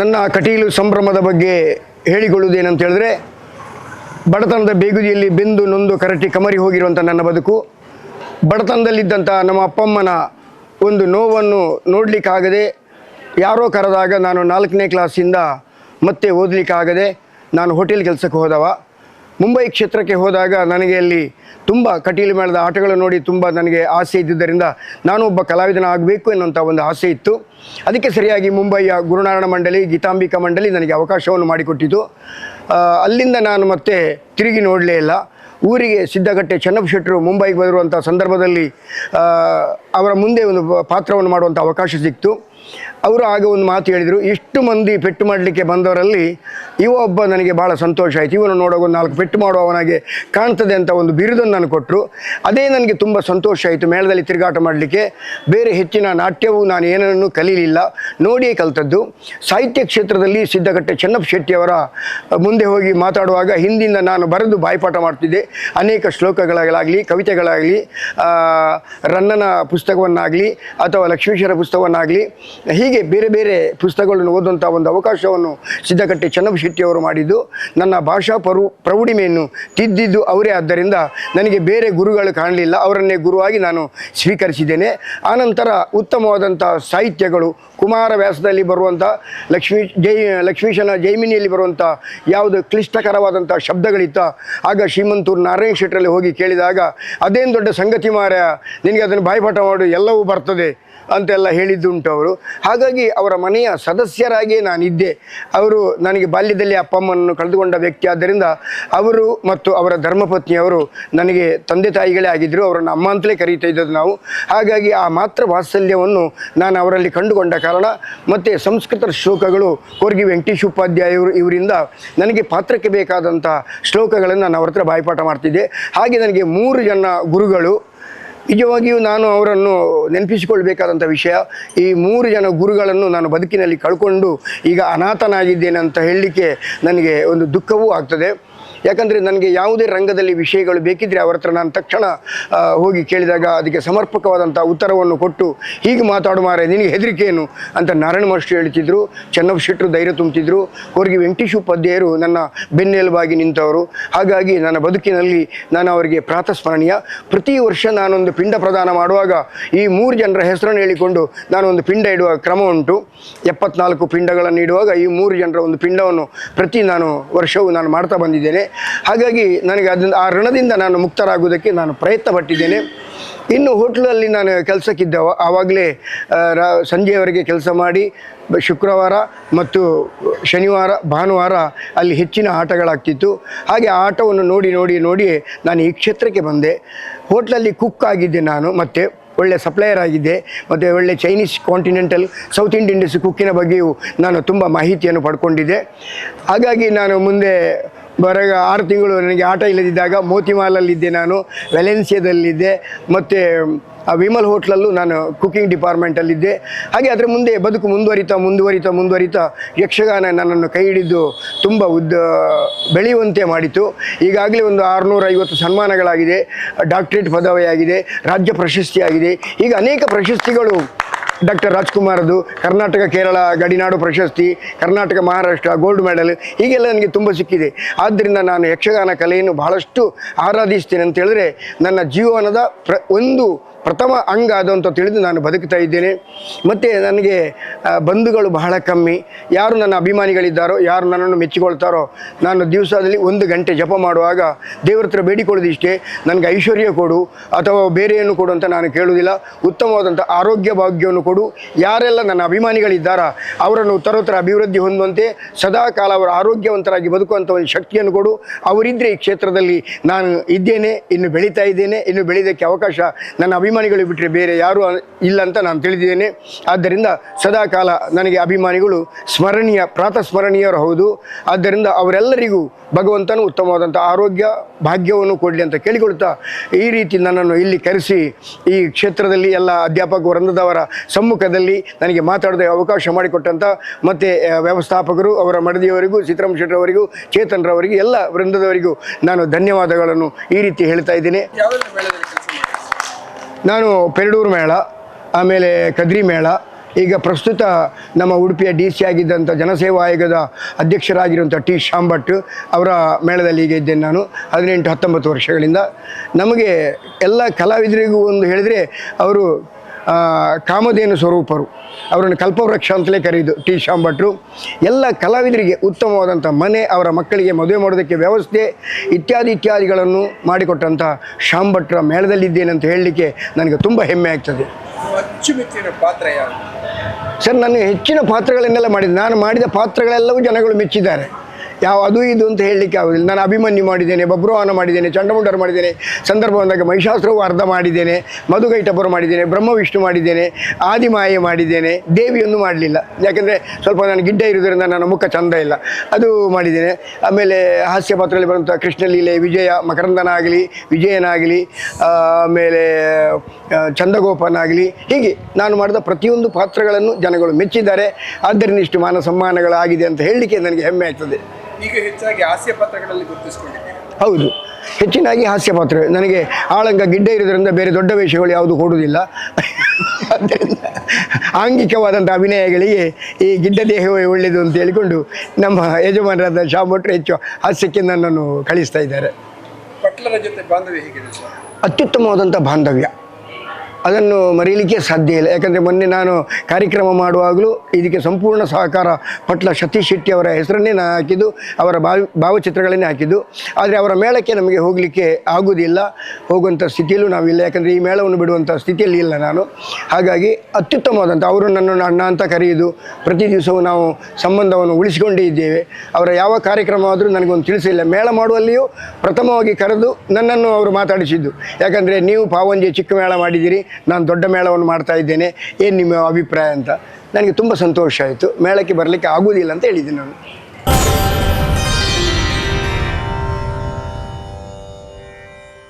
ನನ್ನ ಕಟೀಲು ಸಂಭ್ರಮದ ಬಗ್ಗೆ ಹೇಳಿಕೊಳ್ಳುವುದೇನಂತ ಹೇಳಿದ್ರೆ, ಬಡತನದ ಬೇಗುದಿಯಲ್ಲಿ ಬೆಂದು ನೊಂದು ಕರಟಿ ಕಮರಿ ಹೋಗಿರುವಂಥ ನನ್ನ ಬದುಕು ಬಡತನದಲ್ಲಿದ್ದಂಥ ನಮ್ಮ ಅಪ್ಪಮ್ಮನ ಒಂದು ನೋವನ್ನು ನೋಡಲಿಕ್ಕಾಗದೆ, ಯಾರೋ ಕರೆದಾಗ ನಾನು ನಾಲ್ಕನೇ ಕ್ಲಾಸಿಂದ ಮತ್ತೆ ಓದಲಿಕ್ಕಾಗದೆ ನಾನು ಹೋಟೆಲ್ ಕೆಲಸಕ್ಕೆ ಹೋದವ. ಮುಂಬೈ ಕ್ಷೇತ್ರಕ್ಕೆ ಹೋದಾಗ ನನಗೆ ಅಲ್ಲಿ ತುಂಬ ಕಟೀಲು ಮೇಳದ ಆಟಗಳು ನೋಡಿ ತುಂಬ ನನಗೆ ಆಸೆ ಇದ್ದಿದ್ದರಿಂದ ನಾನು ಒಬ್ಬ ಕಲಾವಿದನ ಆಗಬೇಕು ಎನ್ನುವಂಥ ಒಂದು ಆಸೆ ಇತ್ತು. ಅದಕ್ಕೆ ಸರಿಯಾಗಿ ಮುಂಬೈಯ ಗುರುನಾರಾಯಣ ಮಂಡಳಿ, ಗೀತಾಂಬಿಕಾ ಮಂಡಳಿ ನನಗೆ ಅವಕಾಶವನ್ನು ಮಾಡಿಕೊಟ್ಟಿತು. ಅಲ್ಲಿಂದ ನಾನು ಮತ್ತೆ ತಿರುಗಿ ನೋಡಲೇ ಇಲ್ಲ. ಊರಿಗೆ ಸಿದ್ದಗಟ್ಟೆ ಚೆನ್ನಪ್ಪ ಶೆಟ್ಟರು ಮುಂಬೈಗೆ ಬರುವಂಥ ಸಂದರ್ಭದಲ್ಲಿ ಅವರ ಮುಂದೆ ಒಂದು ಪಾತ್ರವನ್ನು ಮಾಡುವಂಥ ಅವಕಾಶ ಸಿಕ್ತು. ಅವರು ಆಗ ಒಂದು ಮಾತು ಹೇಳಿದರು, ಇಷ್ಟು ಮಂದಿ ಪೆಟ್ಟು ಮಾಡಲಿಕ್ಕೆ ಬಂದವರಲ್ಲಿ ಇವ ಒಬ್ಬ ನನಗೆ ಭಾಳ ಸಂತೋಷ ಆಯಿತು. ಇವನು ನೋಡೋ ಒಂದು ನಾಲ್ಕು ಪೆಟ್ಟು ಮಾಡುವವನಾಗೆ ಕಾಣ್ತದೆ ಅಂತ ಒಂದು ಬಿರುದನ್ನು ನಾನು ಕೊಟ್ಟರು ಅದೇ ನನಗೆ ತುಂಬ ಸಂತೋಷ ಆಯಿತು ಮೇಳದಲ್ಲಿ ತಿರುಗಾಟ ಮಾಡಲಿಕ್ಕೆ. ಬೇರೆ ಹೆಚ್ಚಿನ ನಾಟ್ಯವೂ ನಾನು ಏನನ್ನು ಕಲೀಲಿಲ್ಲ. ನೋಡಿಯೇ ಕಲ್ತದ್ದು. ಸಾಹಿತ್ಯ ಕ್ಷೇತ್ರದಲ್ಲಿ ಸಿದ್ದಗಟ್ಟೆ ಚೆನ್ನಪ್ಪ ಶೆಟ್ಟಿಯವರ ಮುಂದೆ ಹೋಗಿ ಮಾತಾಡುವಾಗ ಹಿಂದಿಂದ ನಾನು ಬರೆದು ಬಾಯ್ಪಾಠ ಮಾಡ್ತಿದ್ದೆ. ಅನೇಕ ಶ್ಲೋಕಗಳಾಗಲಿ, ಕವಿತೆಗಳಾಗಲಿ ರನ್ನನ ಪುಸ್ತಕವನ್ನಾಗಲಿ ಅಥವಾ ಲಕ್ಷ್ಮೀಶ್ವರ ಪುಸ್ತಕವನ್ನಾಗಲಿ ಹೀಗೆ ಬೇರೆ ಬೇರೆ ಪುಸ್ತಕಗಳನ್ನು ಓದುವಂಥ ಒಂದು ಅವಕಾಶವನ್ನು ಸಿದ್ಧಕಟ್ಟೆ ಚೆನ್ನಪ್ಪ ಶೆಟ್ಟಿಯವರು ಮಾಡಿದ್ದು. ನನ್ನ ಭಾಷಾ ಪರು, ಪ್ರೌಢಿಮೆಯನ್ನು ತಿದ್ದಿದ್ದು ಅವರೇ. ಆದ್ದರಿಂದ ನನಗೆ ಬೇರೆ ಗುರುಗಳು ಕಾಣಲಿಲ್ಲ. ಅವರನ್ನೇ ಗುರುವಾಗಿ ನಾನು ಸ್ವೀಕರಿಸಿದ್ದೇನೆ. ಆನಂತರ ಉತ್ತಮವಾದಂಥ ಸಾಹಿತ್ಯಗಳು ಕುಮಾರ ವ್ಯಾಸದಲ್ಲಿ ಬರುವಂಥ ಲಕ್ಷ್ಮೀ ಜೈ, ಲಕ್ಷ್ಮೀಶನ ಜೈಮಿನಿಯಲ್ಲಿ ಬರುವಂಥ ಯಾವುದು ಕ್ಲಿಷ್ಟಕರವಾದಂಥ ಶಬ್ದಗಳಿತ್ತ ಆಗ ಶ್ರೀಮಂತೂರು ನಾರಾಯಣ ಶೆಟ್ಟರಲ್ಲಿ ಹೋಗಿ ಕೇಳಿದಾಗ, ಅದೇನು ದೊಡ್ಡ ಸಂಗತಿ ಮಾರ ನಿನಗೆ ಅದನ್ನು ಬಾಯ್ಪಾಠ ಮಾಡು, ಎಲ್ಲವೂ ಬರ್ತದೆ. ಅಂತೆಲ್ಲ ಹೇಳಿದ್ದುಂಟು ಅವರು. ಹಾಗಾಗಿ ಅವರ ಮನೆಯ ಸದಸ್ಯರಾಗಿ ನಾನಿದ್ದೆ. ಅವರು ನನಗೆ ಬಾಲ್ಯದಲ್ಲಿ ಅಪ್ಪ ಅಮ್ಮನನ್ನು ಕಳೆದುಕೊಂಡ ವ್ಯಕ್ತಿ. ಆದ್ದರಿಂದ ಅವರು ಮತ್ತು ಅವರ ಧರ್ಮಪತ್ನಿಯವರು ನನಗೆ ತಂದೆ ತಾಯಿಗಳೇ ಆಗಿದ್ದರು. ಅವರನ್ನು ಅಮ್ಮ ಅಂತಲೇ ಕರೀತಾ ಇದ್ದದ್ದು ನಾವು. ಹಾಗಾಗಿ ಆ ಮಾತ್ರ ವಾತ್ಸಲ್ಯವನ್ನು ನಾನು ಅವರಲ್ಲಿ ಕಂಡುಕೊಂಡ ಕಾರಣ ಮತ್ತು ಸಂಸ್ಕೃತ ಶ್ಲೋಕಗಳು ಕೋರ್ಗಿ ವೆಂಕಟೇಶ್ ಇವರಿಂದ ನನಗೆ ಪಾತ್ರಕ್ಕೆ ಬೇಕಾದಂಥ ಶ್ಲೋಕಗಳನ್ನು ನಾನು ಅವ್ರ ಹತ್ರ ಬಾಯಿಪಾಠ ಮಾಡ್ತಿದ್ದೆ. ಹಾಗೆ ನನಗೆ ಮೂರು ಜನ ಗುರುಗಳು ನಿಜವಾಗಿಯೂ ನಾನು ಅವರನ್ನು ನೆನಪಿಸಿಕೊಳ್ಬೇಕಾದಂಥ ವಿಷಯ, ಈ ಮೂರು ಜನ ಗುರುಗಳನ್ನು ನಾನು ಬದುಕಿನಲ್ಲಿ ಕಳ್ಕೊಂಡು ಈಗ ಅನಾಥನಾಗಿದ್ದೇನೆ ಅಂತ ಹೇಳಲಿಕ್ಕೆ ನನಗೆ ಒಂದು ದುಃಖವೂ ಆಗ್ತದೆ. ಯಾಕಂದರೆ ನನಗೆ ಯಾವುದೇ ರಂಗದಲ್ಲಿ ವಿಷಯಗಳು ಬೇಕಿದ್ದರೆ ಅವರ ಹತ್ರ ನಾನು ತಕ್ಷಣ ಹೋಗಿ ಕೇಳಿದಾಗ ಅದಕ್ಕೆ ಸಮರ್ಪಕವಾದಂಥ ಉತ್ತರವನ್ನು ಕೊಟ್ಟು, ಹೀಗೆ ಮಾತಾಡು ಮಾರೆ ನಿನಗೆ ಹೆದರಿಕೆ ಏನು ಅಂತ ನಾರಾಯಣ ಮಾಸ್ಟರ್ ಹೇಳ್ತಿದ್ರು ಚೆನ್ನಪ್ಪ ಶೆಟ್ಟರು ಧೈರ್ಯ ತುಂಬ್ತಿದ್ರು ಅವರಿಗೆ ವೆಂಕಟೇಶ್ ಉಪಾಧ್ಯಾಯರು ನನ್ನ ಬೆನ್ನೆಲುಬಾಗಿ ನಿಂತವರು. ಹಾಗಾಗಿ ನನ್ನ ಬದುಕಿನಲ್ಲಿ ನಾನು ಅವರಿಗೆ ಪ್ರಾತಸ್ಮರಣೀಯ. ಪ್ರತಿ ವರ್ಷ ನಾನೊಂದು ಪಿಂಡ ಪ್ರದಾನ ಮಾಡುವಾಗ ಈ ಮೂರು ಜನರ ಹೆಸರನ್ನು ಹೇಳಿಕೊಂಡು ನಾನೊಂದು ಪಿಂಡ ಇಡುವ ಕ್ರಮ ಉಂಟು. ಎಪ್ಪತ್ನಾಲ್ಕು ಪಿಂಡಗಳನ್ನು ಇಡುವಾಗ ಈ ಮೂರು ಜನರ ಒಂದು ಪಿಂಡವನ್ನು ಪ್ರತಿ ನಾನು ವರ್ಷವೂ ನಾನು ಮಾಡ್ತಾ ಬಂದಿದ್ದೇನೆ. ಹಾಗಾಗಿ ನನಗೆ ಅದನ್ನು ಆ ಋಣದಿಂದ ನಾನು ಮುಕ್ತರಾಗುವುದಕ್ಕೆ ನಾನು ಪ್ರಯತ್ನ ಪಟ್ಟಿದ್ದೇನೆ ಇನ್ನು ಹೋಟ್ಲಲ್ಲಿ ನಾನು ಕೆಲಸಕ್ಕಿದ್ದವ, ಆವಾಗಲೇ ರಾ, ಸಂಜೆಯವರೆಗೆ ಕೆಲಸ ಮಾಡಿ ಶುಕ್ರವಾರ ಮತ್ತು ಶನಿವಾರ, ಭಾನುವಾರ ಅಲ್ಲಿ ಹೆಚ್ಚಿನ ಆಟಗಳಾಗ್ತಿತ್ತು. ಹಾಗೆ ಆ ಆಟವನ್ನು ನೋಡಿ ನೋಡಿ ನೋಡಿ ನಾನು ಈ ಕ್ಷೇತ್ರಕ್ಕೆ ಬಂದೆ. ಹೋಟ್ಲಲ್ಲಿ ಕುಕ್ ಆಗಿದ್ದೆ ನಾನು, ಮತ್ತು ಒಳ್ಳೆ ಸಪ್ಲೈಯರ್ ಆಗಿದ್ದೆ, ಮತ್ತು ಒಳ್ಳೆ Chinese continental south Indian dish ಕುಕ್ಕಿನ ಬಗ್ಗೆಯೂ ನಾನು ತುಂಬ ಮಾಹಿತಿಯನ್ನು ಪಡ್ಕೊಂಡಿದ್ದೆ. ಹಾಗಾಗಿ ನಾನು ಮುಂದೆ ಬರಗ ಆರು ತಿಂಗಳು ನನಗೆ ಆಟ ಇಲ್ಲದಿದ್ದಾಗ ಮೋತಿಮಾಲಲ್ಲಿದ್ದೆ ನಾನು ವೆಲೆನ್ಸಿಯಾದಲ್ಲಿದ್ದೆ ಮತ್ತು, ಆ, ವಿಮಲ್ ಹೋಟ್ಲಲ್ಲೂ ನಾನು ಕುಕಿಂಗ್ ಡಿಪಾರ್ಟ್ಮೆಂಟಲ್ಲಿದ್ದೆ ಹಾಗೆ ಅದರ ಮುಂದೆ ಬದುಕು ಮುಂದುವರಿತಾ ಮುಂದುವರಿತಾ ಮುಂದುವರಿತಾ ಯಕ್ಷಗಾನ ನನ್ನನ್ನು ಕೈ ಹಿಡಿದು ತುಂಬ ಉದ್ದ, ಬೆಳೆಯುವಂತೆ ಮಾಡಿತು. ಈಗಾಗಲೇ ಒಂದು ಆರುನೂರ ಐವತ್ತು ಸನ್ಮಾನಗಳಾಗಿದೆ. ಡಾಕ್ಟ್ರೇಟ್ ಪದವಿಯಾಗಿದೆ, ರಾಜ್ಯ ಪ್ರಶಸ್ತಿಯಾಗಿದೆ. ಈಗ ಅನೇಕ ಪ್ರಶಸ್ತಿಗಳು ಡಾಕ್ಟರ್ ರಾಜ್ಕುಮಾರ್ದು, ಕರ್ನಾಟಕ, ಕೇರಳ, ಗಡಿನಾಡು ಪ್ರಶಸ್ತಿ, ಕರ್ನಾಟಕ, ಮಹಾರಾಷ್ಟ್ರ, ಗೋಲ್ಡ್ ಮೆಡಲ್, ಹೀಗೆಲ್ಲ ನನಗೆ ತುಂಬ ಸಿಕ್ಕಿದೆ. ಆದ್ದರಿಂದ ನಾನು ಯಕ್ಷಗಾನ ಕಲೆಯನ್ನು ಬಹಳಷ್ಟು ಆರಾಧಿಸ್ತೇನೆ ಅಂತ ಹೇಳಿದ್ರೆ ನನ್ನ ಜೀವನದ ಒಂದು ಪ್ರಥಮ ಅಂಗ ಅದು ತಿಳಿದು ನಾನು ಬದುಕ್ತಾ ಇದ್ದೇನೆ. ಮತ್ತು ನನಗೆ ಬಂಧುಗಳು ಬಹಳ ಕಮ್ಮಿ. ಯಾರು ನನ್ನ ಅಭಿಮಾನಿಗಳಿದ್ದಾರೋ, ಯಾರು ನನ್ನನ್ನು ಮೆಚ್ಚಿಕೊಳ್ತಾರೋ, ನಾನು ದಿವಸದಲ್ಲಿ ಒಂದು ಗಂಟೆ ಜಪ ಮಾಡುವಾಗ ದೇವ್ರ ಹತ್ರ ಬೇಡಿಕೊಳ್ಳೋದು ಇಷ್ಟೇ ನನಗೆ ಐಶ್ವರ್ಯ ಕೊಡು, ಅಥವಾ ಬೇರೆಯನ್ನು ಕೊಡು ಅಂತ ನಾನು ಕೇಳುವುದಿಲ್ಲ. ಉತ್ತಮವಾದಂಥ ಆರೋಗ್ಯ ಭಾಗ್ಯವನ್ನು ಕೊಡು. ಯಾರೆಲ್ಲ ನನ್ನ ಅಭಿಮಾನಿಗಳಿದ್ದಾರಾ, ಅವರನ್ನು ಉತ್ತರೋತ್ತರ ಅಭಿವೃದ್ಧಿ ಹೊಂದುವಂತೆ ಸದಾ ಕಾಲ ಅವರು ಆರೋಗ್ಯವಂತರಾಗಿ ಬದುಕುವಂಥ ಒಂದು ಶಕ್ತಿಯನ್ನು ಕೊಡು. ಅವರಿದ್ದರೆ ಈ ಕ್ಷೇತ್ರದಲ್ಲಿ ನಾನು ಇದ್ದೇನೆ, ಇನ್ನು ಬೆಳೀತಾ ಇದ್ದೇನೆ, ಇನ್ನು ಬೆಳೀದಕ್ಕೆ ಅವಕಾಶ ನನ್ನ ಅಭಿಮಾನಿಗಳು ಬಿಟ್ಟರೆ ಬೇರೆ ಯಾರೂ ಇಲ್ಲ ಅಂತ ನಾನು ತಿಳಿದಿದ್ದೇನೆ. ಆದ್ದರಿಂದ ಸದಾಕಾಲ ನನಗೆ ಅಭಿಮಾನಿಗಳು ಸ್ಮರಣೀಯ ಪ್ರಾತಃ ಸ್ಮರಣೀಯರು ಹೌದು. ಆದ್ದರಿಂದ ಅವರೆಲ್ಲರಿಗೂ ಭಗವಂತನು ಉತ್ತಮವಾದಂಥ ಆರೋಗ್ಯ, ಭಾಗ್ಯವನ್ನು ಕೊಡಲಿ ಅಂತ ಕೇಳಿಕೊಳ್ತಾ ಈ ರೀತಿ ನನ್ನನ್ನು ಇಲ್ಲಿ ಕರೆಸಿ ಈ ಕ್ಷೇತ್ರದಲ್ಲಿ ಎಲ್ಲ ಅಧ್ಯಾಪಕ ವೃಂದದವರ ಸಮ್ಮುಖದಲ್ಲಿ ನನಗೆ ಮಾತಾಡೋದ ಅವಕಾಶ ಮಾಡಿಕೊಟ್ಟಂಥ ಮತ್ತು ವ್ಯವಸ್ಥಾಪಕರು, ಅವರ ಮಡದಿಯವರಿಗೂ ಸೀತಾರಾಮ್ ಶೆಟ್ಟರವರಿಗೂ ಚೇತನ್ರವರಿಗೂ, ಎಲ್ಲ ವೃಂದದವರಿಗೂ ನಾನು ಧನ್ಯವಾದಗಳನ್ನು ಈ ರೀತಿ ಹೇಳ್ತಾ ಇದ್ದೇನೆ. ನಾನು ಪೆರಡೂರು ಮೇಳ, ಆಮೇಲೆ ಕದ್ರಿ ಮೇಳ, ಈಗ ಪ್ರಸ್ತುತ ನಮ್ಮ ಉಡುಪಿಯ ಡಿ ಸಿ ಆಗಿದ್ದಂಥ ಜನಸೇವಾ ಆಯೋಗದ ಅಧ್ಯಕ್ಷರಾಗಿರುವಂಥ ಟಿ ಶಾಂಭಟ್ ಅವರ ಮೇಳದಲ್ಲಿ ಈಗ ಇದ್ದೇನೆ ನಾನು, ಹದಿನೆಂಟು ಹತ್ತೊಂಬತ್ತು ವರ್ಷಗಳಿಂದ. ನಮಗೆ ಎಲ್ಲ ಕಲಾವಿದರಿಗೂ ಒಂದು ಹೇಳಿದರೆ, ಅವರು ಕಾಮಧೇನು ಸ್ವರೂಪರು. ಅವರನ್ನು ಕಲ್ಪವೃಕ್ಷ ಅಂತಲೇ ಕರೆಯೋದು ಟಿ. ಶಾಂಭಟ್ರು. ಎಲ್ಲ ಕಲಾವಿದರಿಗೆ ಉತ್ತಮವಾದಂಥ ಮನೆ ಅವರ ಮಕ್ಕಳಿಗೆ ಮದುವೆ ಮಾಡೋದಕ್ಕೆ ವ್ಯವಸ್ಥೆ ಇತ್ಯಾದಿ ಇತ್ಯಾದಿಗಳನ್ನು ಮಾಡಿಕೊಟ್ಟಂಥ ಶಾಂಭಟ್ರ ಮೇಳದಲ್ಲಿದ್ದೇನೆ ಅಂತ ಹೇಳಲಿಕ್ಕೆ ನನಗೆ ತುಂಬ ಹೆಮ್ಮೆ ಆಗ್ತದೆ. ಅಚ್ಚುಮೆಚ್ಚಿನ ಪಾತ್ರ ಯಾವುದು ಸರ್ ನಾನು ಹೆಚ್ಚಿನ ಪಾತ್ರಗಳನ್ನೆಲ್ಲ ಮಾಡಿದ್ದೆ ನಾನು ಮಾಡಿದ ಪಾತ್ರಗಳೆಲ್ಲವೂ ಜನಗಳು ಮೆಚ್ಚಿದ್ದಾರೆ. ಯಾವ ಅದು ಇದು ಅಂತ ಹೇಳಲಿಕ್ಕೆ ಆಗೋದಿಲ್ಲ. ನಾನು ಅಭಿಮನ್ಯು ಮಾಡಿದ್ದೇನೆ ಬಬ್ರುವಾನ ಮಾಡಿದ್ದೇನೆ, ಚಂಡಮುಂಡರು ಮಾಡಿದ್ದೇನೆ ಸಂದರ್ಭ ಬಂದಾಗ ಮಹಿಷಾಸ್ತ್ರವು ಅರ್ಧ ಮಾಡಿದ್ದೇನೆ ಮಧುಗೈಟಪುರ ಮಾಡಿದ್ದೇನೆ, ಬ್ರಹ್ಮವಿಷ್ಣು ಮಾಡಿದ್ದೇನೆ, ಆದಿಮಾಯೆ ಮಾಡಿದ್ದೇನೆ ದೇವಿಯನ್ನು ಮಾಡಲಿಲ್ಲ. ಯಾಕೆಂದರೆ ಸ್ವಲ್ಪ ನಾನು ಗಿಡ್ಡ ಇರೋದ್ರಿಂದ ನನ್ನ ಮುಖ ಚಂದ ಇಲ್ಲ. ಅದು ಮಾಡಿದ್ದೇನೆ. ಆಮೇಲೆ ಹಾಸ್ಯ ಪಾತ್ರದಲ್ಲಿ ಬರುವಂಥ ಕೃಷ್ಣಲೀಲೆ ವಿಜಯ ಮಕರಂದನ ಆಗಲಿ ವಿಜಯನಾಗಲಿ, ಆಮೇಲೆ ಚಂದಗೋಪನಾಗಲಿ, ಹೀಗೆ ನಾನು ಮಾಡಿದ ಪ್ರತಿಯೊಂದು ಪಾತ್ರಗಳನ್ನು ಜನಗಳು ಮೆಚ್ಚಿದ್ದಾರೆ. ಆದ್ದರಿಂದ ಇಷ್ಟು ಮಾನ ಸಮ್ಮಾನಗಳಾಗಿದೆ ಅಂತ ಹೇಳಲಿಕ್ಕೆ ನನಗೆ ಹೆಮ್ಮೆ ಆಗ್ತದೆ. ಈಗ ಹೆಚ್ಚಾಗಿ ಹಾಸ್ಯ ಪಾತ್ರಗಳಲ್ಲಿ ಗುರುತಿಸಿಕೊಂಡಿದ್ದೀರಿ. ಹೌದು. ಹೆಚ್ಚಿನಾಗಿ ಹಾಸ್ಯ ಪಾತ್ರ. ನನಗೆ ಆಳಂಗ ಗಿಡ್ಡ ಇರೋದ್ರಿಂದ ಬೇರೆ ದೊಡ್ಡ ವೇಷಗಳು ಯಾವುದು ಕೊಡುವುದಿಲ್ಲ. ಆದ್ದರಿಂದ ಆಂಗಿಕವಾದಂಥ ಅಭಿನಯಗಳಿಗೆ ಈ ಗಿಡ್ಡ ದೇಹವೇ ಒಳ್ಳೆಯದು ಅಂತ ಹೇಳಿಕೊಂಡು ನಮ್ಮ ಯಜಮಾನರಾದ ಶಾಮಟ್ರು ಹೆಚ್ಚು ಹಾಸ್ಯಕ್ಕೆ ನನ್ನನ್ನು ಕಳಿಸ್ತಾ ಇದ್ದಾರೆ. ಪಟ್ಲರ ಜೊತೆ ಬಾಂಧವ್ಯ ಹೇಗಿದೆ ಸರ್? ಅತ್ಯುತ್ತಮವಾದಂಥ ಬಾಂಧವ್ಯ. ಅದನ್ನು ಮರೀಲಿಕ್ಕೆ ಸಾಧ್ಯ ಇಲ್ಲ. ಯಾಕಂದರೆ ಮೊನ್ನೆ ನಾನು ಕಾರ್ಯಕ್ರಮ ಮಾಡುವಾಗಲೂ ಇದಕ್ಕೆ ಸಂಪೂರ್ಣ ಸಹಕಾರ ಪಟ್ಲ ಸತೀಶ್ ಶೆಟ್ಟಿ ಅವರ ಹೆಸರನ್ನೇ ನಾನು ಹಾಕಿದ್ದು, ಅವರ ಭಾವ, ಭಾವಚಿತ್ರಗಳನ್ನೇ ಹಾಕಿದ್ದು. ಆದರೆ ಅವರ ಮೇಳಕ್ಕೆ ನಮಗೆ ಹೋಗಲಿಕ್ಕೆ ಆಗುವುದಿಲ್ಲ ಹೋಗುವಂಥ ಸ್ಥಿತಿಯಲ್ಲೂ ನಾವಿಲ್ಲ. ಯಾಕಂದರೆ ಈ ಮೇಳವನ್ನು ಬಿಡುವಂಥ ಸ್ಥಿತಿಯಲ್ಲಿ ಇಲ್ಲ ನಾನು. ಹಾಗಾಗಿ ಅತ್ಯುತ್ತಮವಾದಂಥ ಅವರು ನನ್ನನ್ನು ಅಣ್ಣ ಅಂತ ಕರೆಯುವುದು ಪ್ರತಿ ದಿವಸವೂ ನಾವು ಸಂಬಂಧವನ್ನು ಉಳಿಸಿಕೊಂಡೇ ಇದ್ದೇವೆ. ಅವರ ಯಾವ ಕಾರ್ಯಕ್ರಮ ಆದರೂ ನನಗೊಂದು ತಿಳಿಸಿಲ್ಲ. ಮೇಳ ಮಾಡುವಲ್ಲಿಯೂ ಪ್ರಥಮವಾಗಿ ಕರೆದು ನನ್ನನ್ನು ಅವರು ಮಾತಾಡಿಸಿದ್ದು. ಯಾಕಂದರೆ ನೀವು ಪಾವಂಜಿ ಚಿಕ್ಕ ಮೇಳ ಮಾಡಿದ್ದೀರಿ ನಾನು ದೊಡ್ಡ ಮೇಳವನ್ನು ಮಾಡ್ತಾ ಇದ್ದೇನೆ, ಏನು ನಿಮ್ಮ ಅಭಿಪ್ರಾಯ ಅಂತ? ನನಗೆ ತುಂಬ ಸಂತೋಷ ಆಯಿತು. ಮೇಳಕ್ಕೆ ಬರಲಿಕ್ಕೆ ಆಗುವುದಿಲ್ಲ ಅಂತ ಹೇಳಿದ್ದೀನಿ ನಾನು.